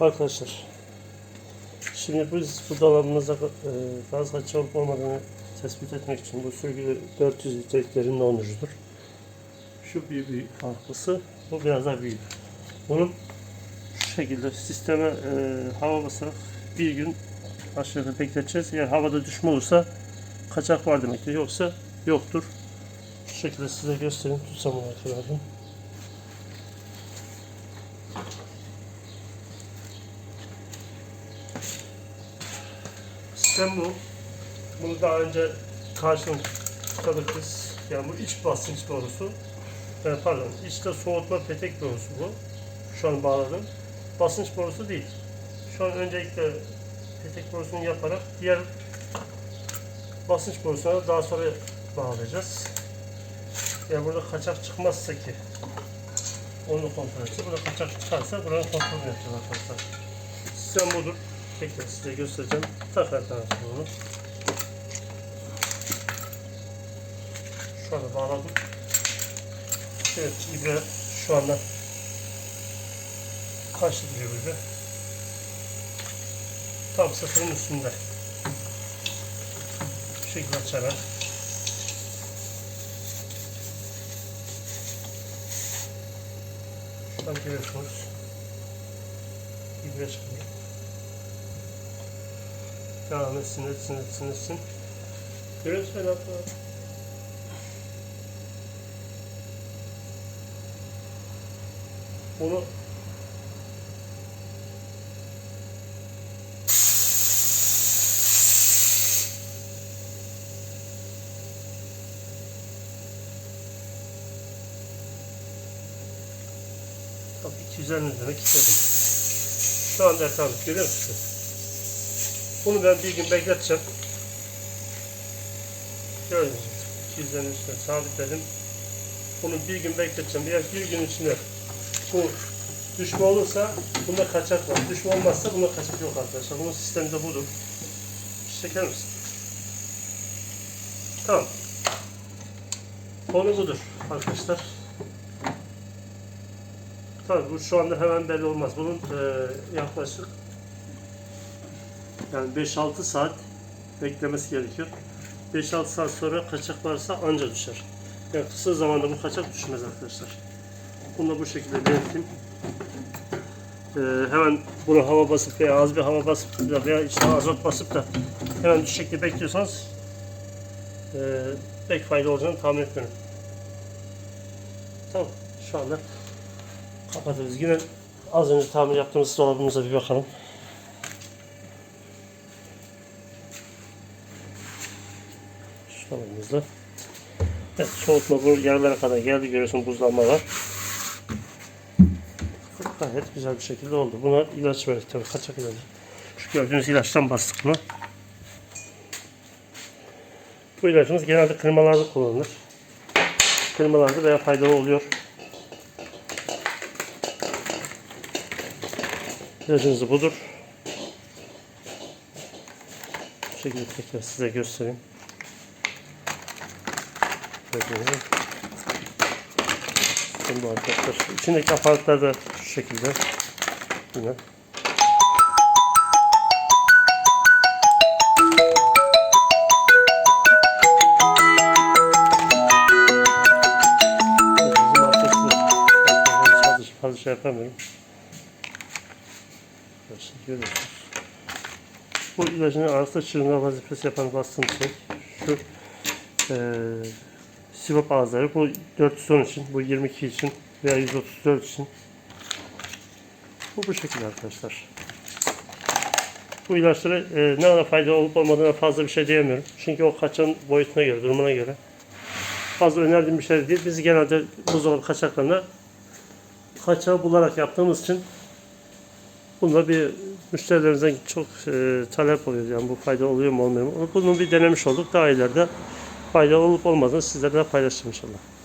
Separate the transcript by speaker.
Speaker 1: Arkadaşlar şimdi biz bu dolabımızda e, gaz kaçağı olup olmadığını tespit etmek için bu sürgülü 400 litreliklerin dondurucudur. Şu bir büyük farklısı bu biraz daha büyük. Bunu şu şekilde sisteme e, hava basarak bir gün aşağıda bekleteceğiz. Eğer havada düşme olursa kaçak var demektir. Yoksa yoktur. Şu şekilde size göstereyim. Tutsam onu Sistem bu. Bunu daha önce karşıladık biz. Yani bu iç basınç borusu. E, pardon, içte soğutma petek borusu bu. Şu an bağladım. Basınç borusu değil. Şu an öncelikle petek borusunu yaparak diğer basınç borusuna daha sonra bağlayacağız. Yani burada kaçak çıkmazsa ki onu kontrol edeceğiz. Burada kaçak çıkarsa buranın kontrolünü yapacağız arkadaşlar. Sistem budur. Tekrar size göstereceğim. Takar tanesi bunu. Şu anda bağladım. Evet, ibre şu anda kaçtı diyor bize. Tam sıfırın üstünde. Bu şekilde açarak. Şuradan görüyorsunuz. İbre çıkıyor. Devam etsin, etsin, etsin, etsin. Görüyorsun ben hatta. Bunu Tabii 250 lira kilitledim. Şu anda tamam görüyor musun? Bunu ben bir gün bekleteceğim. Gördünüz mü? 250 üstüne sabitledim. Bunu bir gün bekleteceğim. Eğer bir gün içinde bu düşme olursa bunda kaçak var. Düşme olmazsa bunda kaçak yok arkadaşlar. Bunun sistemi de budur. Çeker misin? Tamam. Konu budur arkadaşlar. Tabii bu şu anda hemen belli olmaz. Bunun e, yaklaşık yani 5-6 saat beklemesi gerekiyor. 5-6 saat sonra kaçak varsa anca düşer. Yani kısa zamanda bu kaçak düşmez arkadaşlar. Bunu da bu şekilde belirteyim. Ee, hemen buna hava basıp veya az bir hava basıp da veya işte azot basıp da hemen şekilde bekliyorsanız e, pek fayda olacağını tahmin etmiyorum. Tamam. Şu anda kapatırız. Yine az önce tamir yaptığımız dolabımıza bir bakalım. Şu dolabımızda. Evet, soğutma bu yerlere kadar geldi. Görüyorsun buzlanma var. Gayet güzel bir şekilde oldu. Buna ilaç verdik tabii. Kaçak ilacı. Şu gördüğünüz ilaçtan bastık buna. Bu ilacımız genelde kırmalarda kullanılır. Kırmalarda veya faydalı oluyor. İlacımız budur. Bu şekilde tekrar size göstereyim. Gibi. Şimdi arkadaşlar. İçindeki aparatlar da şu şekilde. Yine. Fazla, şey yapamıyorum. Arkadaşlar görüyorsunuz. Bu ilacın arasında çırpma vazifesi yapan bastığım şey. Şu eee sivop ağızları. Bu 410 için, bu 22 için veya 134 için. Bu bu şekilde arkadaşlar. Bu ilaçlara e, ne kadar fayda olup olmadığına fazla bir şey diyemiyorum. Çünkü o kaçan boyutuna göre, durumuna göre. Fazla önerdiğim bir şey değil. Biz genelde buzdolabı kaçaklarına kaçağı bularak yaptığımız için bunda bir müşterilerimizden çok e, talep oluyor. Yani bu fayda oluyor mu olmuyor mu? Bunu bir denemiş olduk. Daha ileride faydalı olup olmadığını sizlerle paylaşacağım inşallah.